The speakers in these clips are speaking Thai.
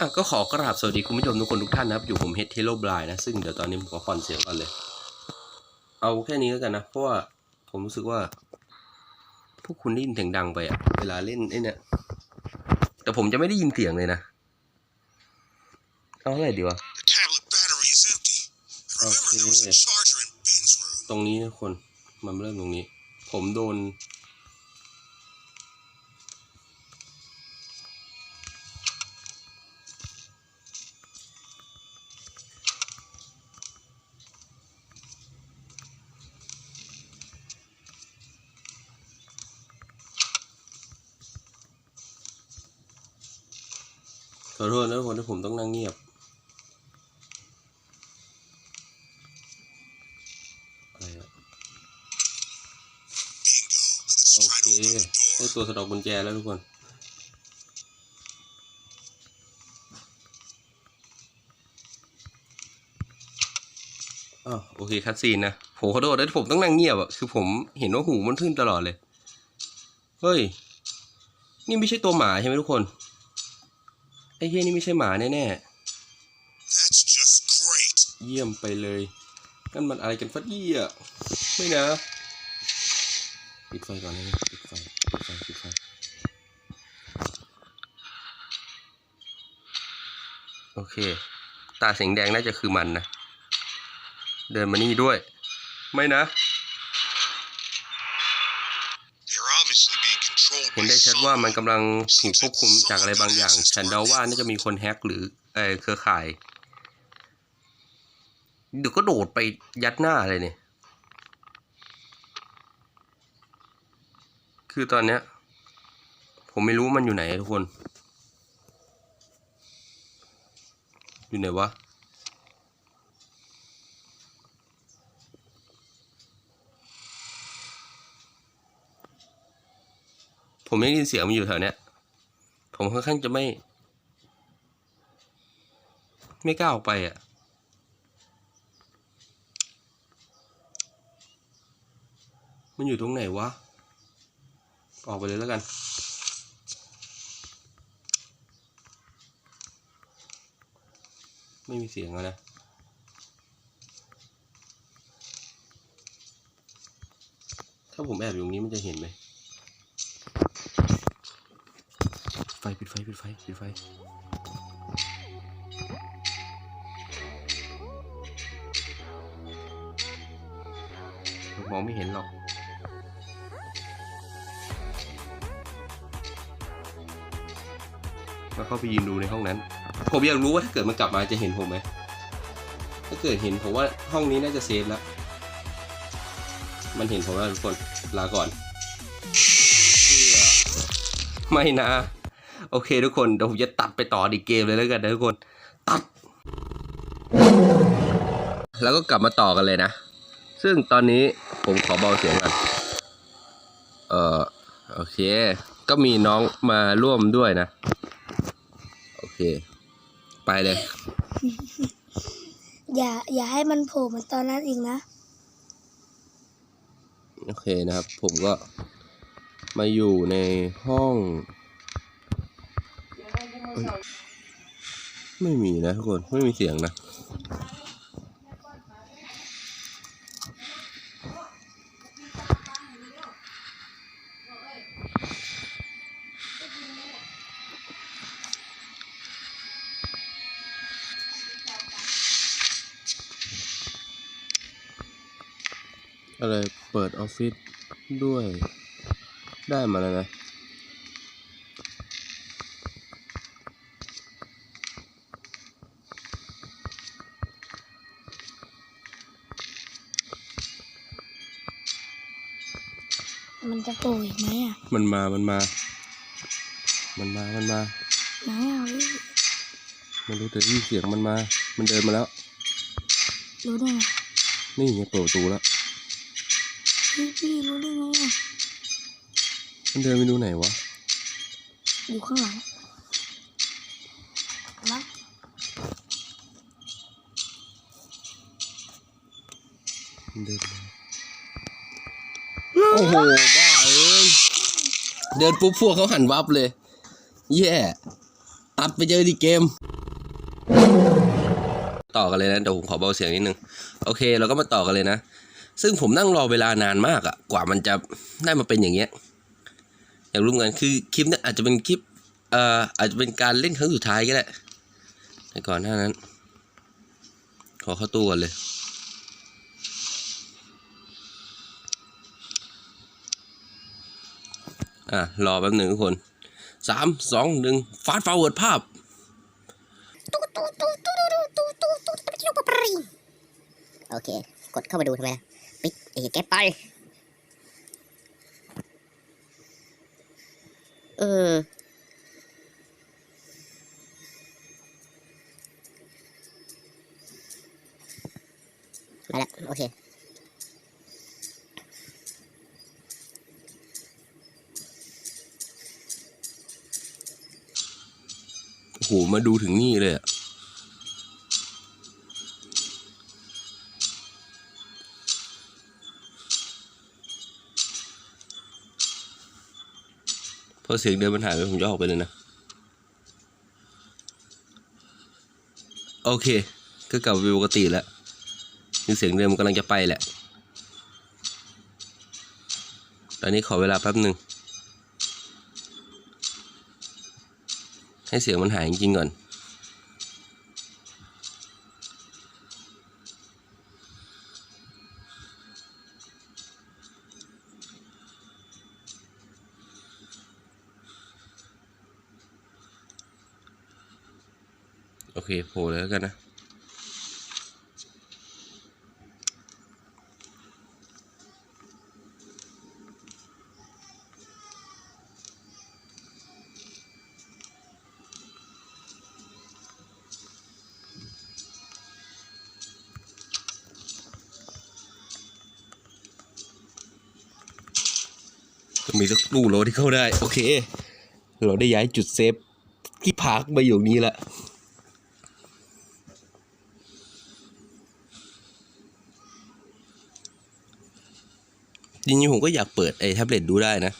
อะก็ขอกราบสวัสดีคุณผู้ชมทุกคนทุกท่านนะครับ อยู่ผมเฮดเทโลบลายนะ ซึ่งเดี๋ยวตอนนี้ผมขอผ่อนเสียงก่อนเลย เอาแค่นี้แล้วกันนะ เพราะว่าผมรู้สึกว่า พวกคุณได้ยินเสียงดังไปอะเวลาเล่นไอ้เนี่ยแต่ผมจะไม่ได้ยินเสียงเลยนะ เอาเท่าไหร่ดีวะ The tablet battery is empty. And remember, there was a Okay. charger in Ben's room. ตรงนี้นะคน มันเริ่มตรงนี้ ผมโดน ขอโทษนะทุกคนที่ผมต้องนั่งเงียบ อะไรอะโอเคได้ตัวสะดอกกุญแจแล้วทุกคน อ้าวโอเคคัดซีนนะผมขอโทษนะที่ผมต้องนั่งเงียบอะคือผมเห็นว่าหูมันขึ้นตลอดเลย เฮ้ย นี่ไม่ใช่ตัวหมาใช่ไหมทุกคน ไอ้เฮียนี่ไม่ใช่หมาแน่ That's just great. ๆเยี่ยมไปเลยนั่นมันอะไรกันฟัดเยี่ยไม่นะปิดไฟก่อนเลยนะปิดไฟปิดไฟปิดไฟโอเค ตาสีแดงน่าจะคือมันนะ เดินมานี่ด้วย ไม่นะ เห็นได้ชัดว่ามัน someone. กำลังถูกควบคุมจากอะไรบางอย่าง ฉันเดาว่าน่าจะมีคนแฮกหรือเออเครือข่าย เดี๋ยวก็โดดไปยัดหน้าเลยเนี่ย คือตอนเนี้ย ผมไม่รู้มันอยู่ไหนทุกคน อยู่ไหนวะ ผมไม่ได้ยินเสียงมันอยู่แถวเนี้ย ผมค่อนข้างจะไม่ ไม่กล้าออกไปอะ มันอยู่ตรงไหนวะ ออกไปเลยแล้วกันไม่มีเสียงแล้วนะ ถ้าผมแอบอยู่ตรงนี้มันจะเห็นไหม ไฟปิดไฟปิดไฟปิดไฟมองไม่เห็นหรอกมาเข้าไปยืนดูในห้องนั้น ผมอยากรู้ว่าถ้าเกิดมันกลับมาจะเห็นผมไหมถ้าเกิดเห็นผมว่าห้องนี้น่าจะเซฟแล้ว มันเห็นผมแล้วทุกคนลาก่อน ไม่นะ โอเคทุกคนเดี๋ยวผมจะตัดไปต่ออีกเกมเลยแล้วกันนะทุกคน ตัด แล้วก็กลับมาต่อกันเลยนะ ซึ่งตอนนี้ผมขอเบาเสียงก่อนเออโอเค ก็มีน้องมาร่วมด้วยนะ โอเค ไปเลย อย่า อย่าให้มันโผล่เหมือนตอนนั้นอีกนะ โอเคนะครับ ผมก็มาอยู่ในห้องเอ้ย ไม่มีนะทุกคน ไม่มีเสียงนะ อะไรเปิดออฟฟิศด้วยได้มาแล้วนะ มันจะโผล่อีกไหมอะมันมา มันมา มันมา มันมา ไหนอะพี่มันรู้แต่ที่เสียงมันมา มันเดินมาแล้ว รู้ได้ไงนี่ไงเปิดประตูแล้ว พี่พี่รู้ได้ไงอะมันเดินไปดูไหนวะ อยู่ข้างหลังนะมันเดินมา โอ้โห บ้าเอ้ย เดินปุ๊บพวกเขาหันวับเลย แย่ตัดไปเจอที่เกม ต่อกันเลยนะเดี๋ยวผมขอเบาเสียงนิดนึง โอเค เราก็มาต่อกันเลยนะ ซึ่งผมนั่งรอเวลานานมากอะกว่ามันจะได้มาเป็นอย่างเงี้ย อยากรู้กันคือคลิปนี้อาจจะเป็นคลิป เอ่อ อาจจะเป็นการเล่นครั้งสุดท้ายก็ได้แต่ก่อนหน้านั้น ขอเข้าตู้ก่อนเลย อะรอแป๊บหนึ่งทุกคนสามสองหนึ่งฟาดฟาเวิร์ดภาพโอเค กดเข้ามาดูทำไมล่ะปิดไอ้แกไปเออมาแล้วโอเค หมาดูถึงนี่เลยอะพอเสียงเดินมันหายไปผมจะออกไปเลยนะ โอเค ก็กลับไปปกติแล้วคือเสียงเดิมมันกำลังจะไปแหละ ตอนนี้ขอเวลาแป๊บหนึ่ง ให้เสียงมันหายจริงๆก่อน โอเคโผล่แล้วกันนะ ก็มีสักลูกโลที่เข้าได้ โอเค เราได้ย้ายจุดเซฟที่พักมาอยู่นี้ละจริงๆผมก็อยากเปิดไอ้แท็บเล็ตดูได้นะ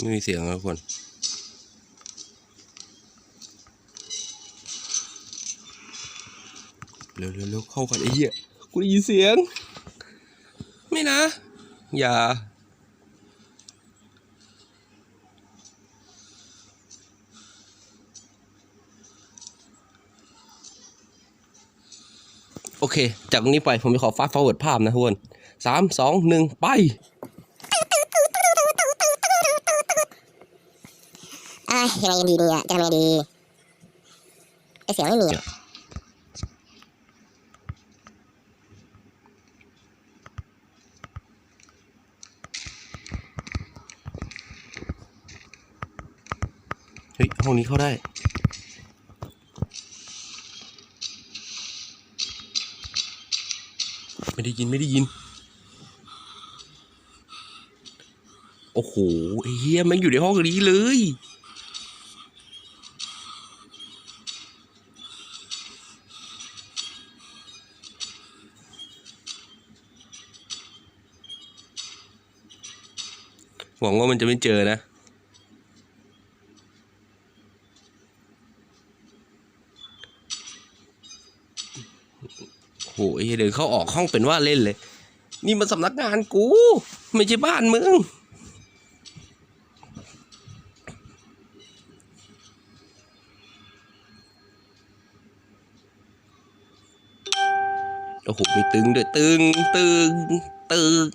ไม่มีเสียงแล้วคนเร็วเร็วเข้ากันไอ้เหี้ยกูได้ยินเสียง ไม่นะ อย่า โอเค จากนี้ไปผมจะขอฟาสต์ฟอร์เวิร์ดภาพนะทุกคนสามสองหนึ่งไป อะ ยังไงกันดีเนี่ยจะทำยังไงดีไอเสียงไม่มีอะเฮ้ยห้องนี้เข้าได้ ไม่ได้ยินไม่ได้ยิน โอ้โหไอเฮียมันอยู่ในห้องนี้เลย หวังว่ามันจะไม่เจอนะโหไอ้เหี้ยเดินเข้าออกห้องเป็นว่าเล่นเลย นี่มันสำนักงานกู ไม่ใช่บ้านมึงโอ้โหมีตึงด้วยตึงตึงตึง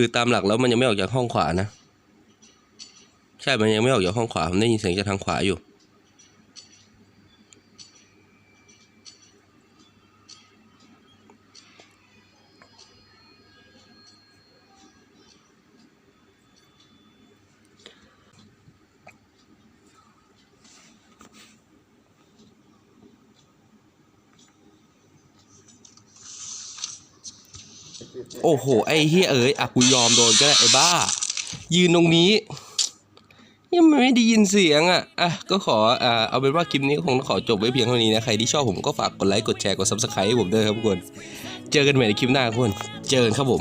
คือตามหลักแล้วมันยังไม่ออกจากห้องขวานะ ใช่ มันยังไม่ออกจากห้องขวาผมได้ยินเสียงจากทางขวาอยู่ โอ้โห ไอ้เฮียเอ๋ยอะกูยอมโดนก็ได้ไอ้บ้า ยืนตรงนี้ยังไม่ได้ยินเสียงอะ อะ ก็ขออ่าเอาเป็นว่าคลิปนี้ก็คงต้องขอจบไว้เพียงเท่านี้นะ ใครที่ชอบผมก็ฝากกดไลค์ กดแชร์ กดซับสไครต์ให้ผมด้วยครับทุกคน เจอกันใหม่ในคลิปหน้าทุกคน เจอกันครับผม